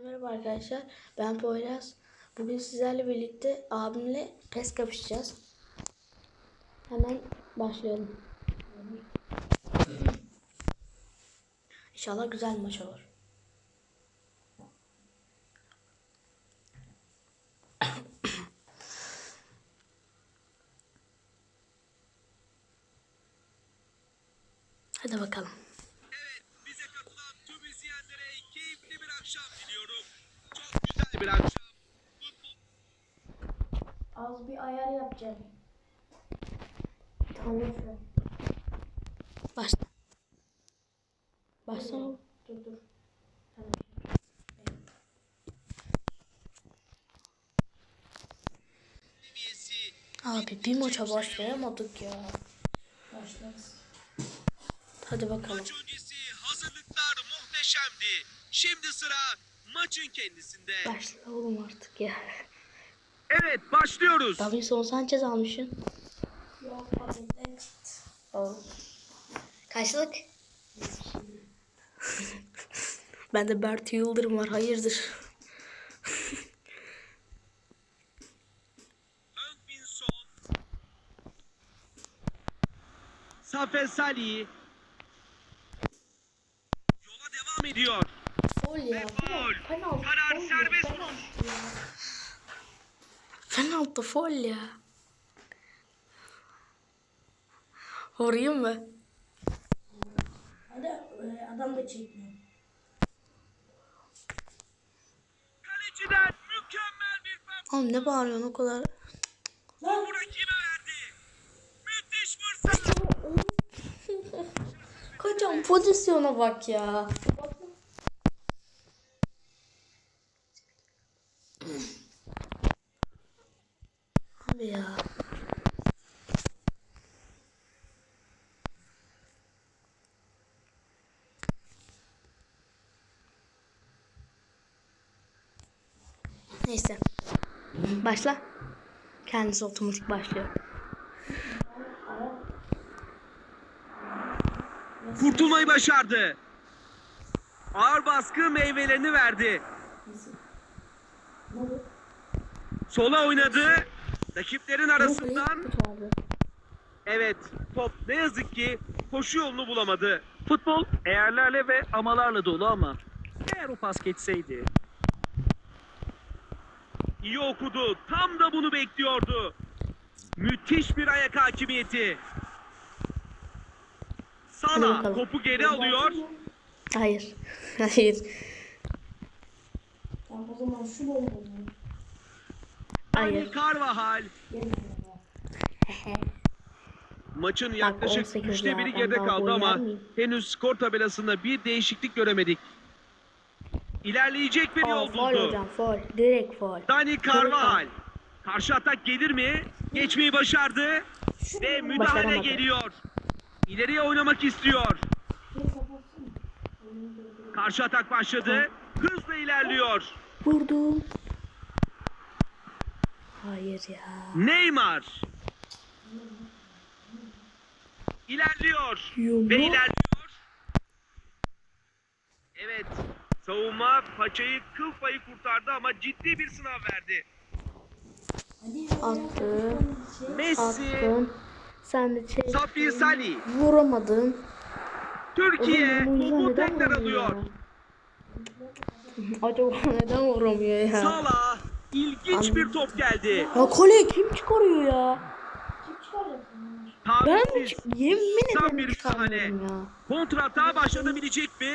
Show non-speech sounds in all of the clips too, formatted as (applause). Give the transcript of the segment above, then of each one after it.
Merhaba arkadaşlar. Ben Poyraz. Bugün sizlerle birlikte abimle pes kapışacağız. Hemen başlayalım. İnşallah güzel maç olur. Hadi bakalım. Çok güzel bir akşam. Futbol Az bir ayar yapacağım. Tamam. Başla. Başla. Dur dur. seviyesi. Abi bir maça başlayamadık ya. Başlarız. Hadi bakalım. Maç öncesi hazırlıklar muhteşemdi. Şimdi sıra maçın kendisinde. Başla oğlum artık ya. Evet, başlıyoruz. Davinson Sanchez almışsın. Yok abi next. Oo. Kaçlık? Bende Bert Yıldırım var. Hayırdır? Safe Salih. Yola devam ediyor. Fol ya. Faul. Penaltı. Karar serbest vuruş. Penaltı fol ya. Vurayım mı? Hadi e, adam da çekmiyor. Kaleciden mükemmel bir performans. Oğlum ne bağırıyorsun o kadar? Lan Bu rakibe verdi. Müthiş fırsat. Kocam pozisyona bak ya. Abi ya. Neyse. Başla. Kendisi otomatik başlıyor. Kurtulmayı başardı. Ağır baskı meyvelerini verdi. Sola oynadı. Rakiplerin arasından evet top ne yazık ki koşu yolunu bulamadı. Futbol eğerlerle ve amalarla dolu ama eğer o pas geçseydi. İyi okudu. Tam da bunu bekliyordu. Müthiş bir ayak hakimiyeti. Bakalım. topu geri alıyor. Hayır. (laughs) Hayır. tamam o zaman şu bomba? Hayır. Carvajal (laughs) maçın yaklaşık 18 üçte biri geride kaldı ama miyim? henüz skor tabelasında bir değişiklik göremedik. İlerleyecek bir Aa, yol buldu. hocam foul. Direkt foul. Dani Carvajal karşı atak gelir mi? Geçmeyi başardı ve müdahale Başaramadı. geliyor. İleriye oynamak istiyor. Karşı atak başladı. Hızla ilerliyor. Vurdum. Hayır ya. Neymar. İlerliyor. Yumruk. Ve ilerliyor. Evet. Savunma paçayı kıl payı kurtardı ama ciddi bir sınav verdi. Attı. Messi, Attın. Sen de çek. Safi Salih, Vuramadın. Türkiye topu tekrar alıyor. (laughs) Acaba neden vuramıyor ya? Salah, ilginç bir top geldi. Ya kole kim çıkarıyor ya? Kim çıkaracak bunu? Ben Yemin ederim bir çıkarmıyorum ya. Kontrata başlatabilecek mi?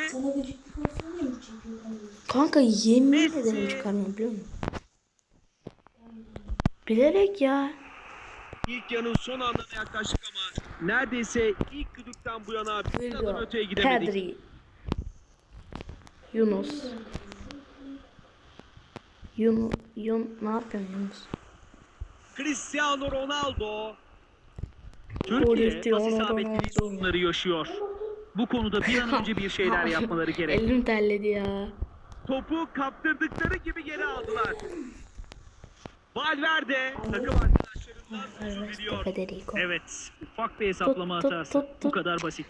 Kanka yemin Messi. ederim çıkarmıyorum biliyor musun? Bilerek ya. İlk yarının son anlarına yaklaştık ama neredeyse ilk düdükten bu yana bir adım öteye gidemedik. Pedri. Yunus. Yunus. Yun ne yapıyorsun Yunus? Cristiano Ronaldo. Türkiye pas isabetli sorunları yaşıyor. Bu konuda bir an önce bir şeyler (laughs) yapmaları gerek. Elim terledi ya. Topu kaptırdıkları gibi geri aldılar. Valverde takım arkadaşlarından özür Evet, ufak bir hesaplama Tut, hatası. tut, Bu tut. kadar basit.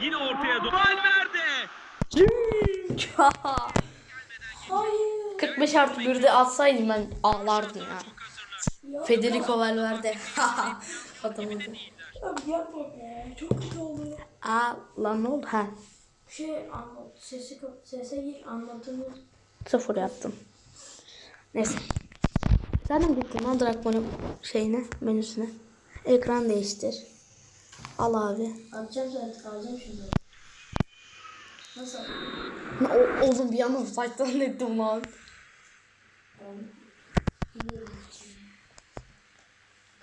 Yine ortaya doğru. Valverde! (laughs) Hayır. 45 artı 1'de atsaydım ben ağlardım ya. Federico Valverde. (laughs) Atamadı. Abi yapma be. Çok kötü oldu. Aa lan ne oldu? Ha. Şey anlat. Sesi sese gir anlatımı. Sıfır yaptım. Neyse. Zaten gittim lan Dragon'un şeyine, menüsüne. Ekran değiştir. Al abi. Atacağım zaten alacağım şimdi. Nasıl? O, oğlum bir anda fight'tan ettim lan.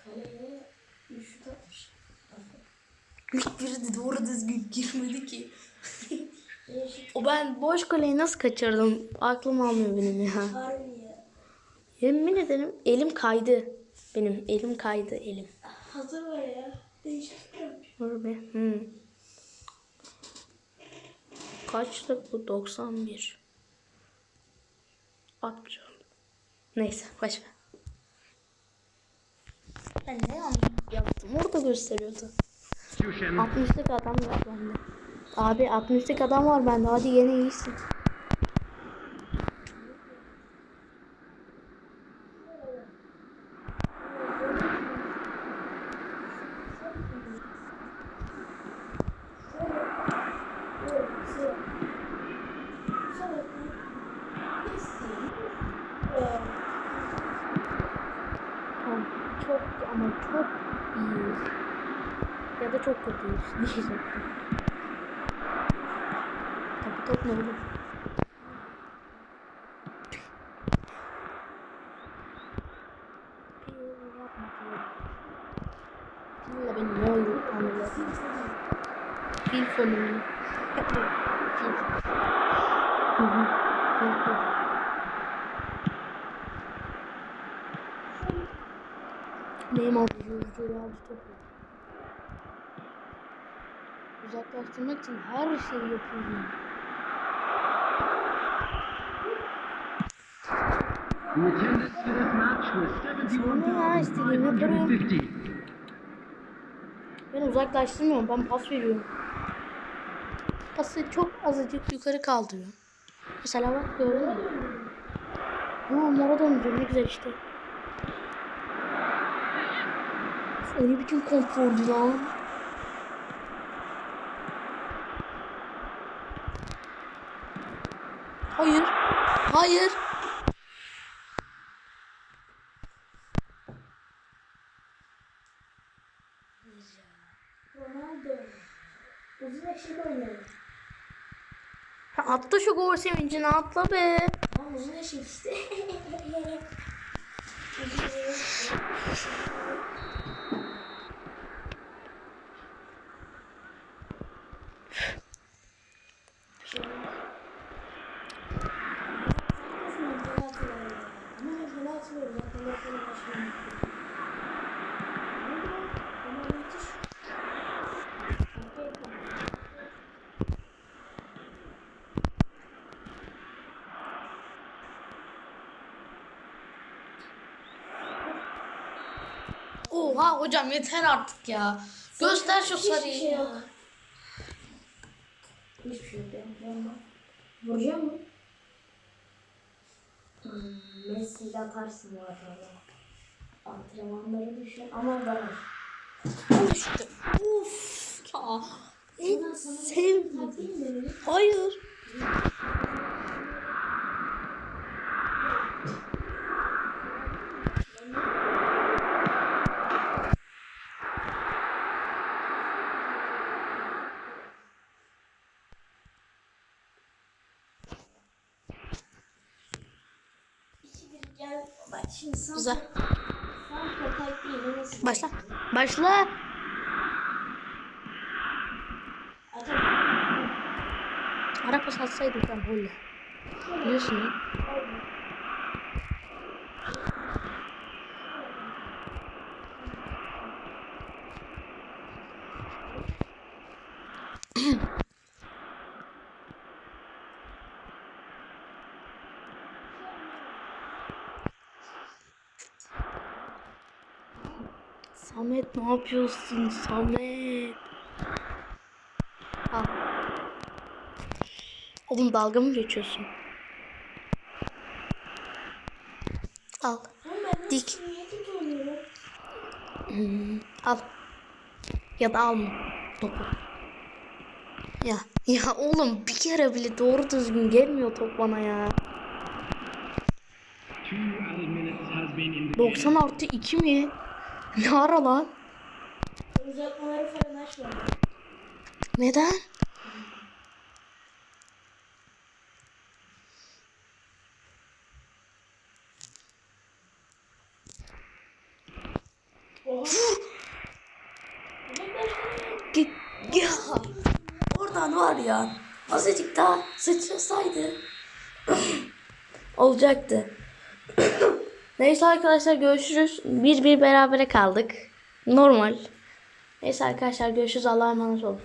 Kaleye üçlük atmış. İlk biri de doğru düzgün girmedi ki. O ben boş kaleyi nasıl kaçırdım? Aklım almıyor benim ya. Yemin ederim elim kaydı. Benim elim kaydı elim. Hazır var ya. Değişik. Dur be. Hmm. Kaçlık bu? 91. Atacağım. Neyse ver. Ben ne yanlış yaptım? Orada gösteriyordu. 60'lık adam var bende. Abi 60'lık adam var bende. Hadi yine iyisin. Tamam. Çok ama çok iyi. Ya da çok kötü diyecektim. Tabii top ne oğlum? Pil yapma pil. Pille beni ne oyun anladın? Pil fonunu. Pil. Hı hı. Pil fon. Neymar yüzüğü aldı topu. Uzaklaştırmak için her şeyi yapıyorum. The attendance for this match was Sonra ya istediğimi yaparım. 71,550. Ben uzaklaştırmıyorum. Ben pas veriyorum. Pası çok azıcık yukarı kaldırıyorum. Mesela bak gördün mü? Ha mora döndürüyor. Ne güzel işte. O ne biçim konforlu lan. Hayır. Hayır. Ronaldo. Uzun eşek. Ha, Atla şu gol sevincini atla be. Ama uzun eşek işte. (laughs) Oha hocam yeter artık ya. Göster şu Hiçbir sarıyı şey ya. yok. Hiçbir şey yok. Vuracağım mı? Hmm, Messi'yle atarsın bu arada. Antrenmanları düşün ama var. İşte. Uf. Ya. Mı beni? Hayır. Bak şimdi sen Güzel. Sen? Başla. Başla. Atalım. Ara pas atsaydım ben golle. Biliyorsun ya. Samet ne yapıyorsun Samet? Al. O Oğlum dalga mı geçiyorsun? Al. Dik. Hmm, al. Ya da alma. Topu. Ya ya oğlum bir kere bile doğru düzgün gelmiyor top bana ya. Two added minutes has been in the 90 artı 2 mi? (laughs) Ne ara lan? Uzatmaları falan açmadı. Neden? Git ya. Oradan var ya. Azıcık daha sıçrasaydı. (laughs) Olacaktı. Neyse arkadaşlar görüşürüz. Bir bir berabere kaldık. Normal. Neyse arkadaşlar görüşürüz. Allah'a emanet olun.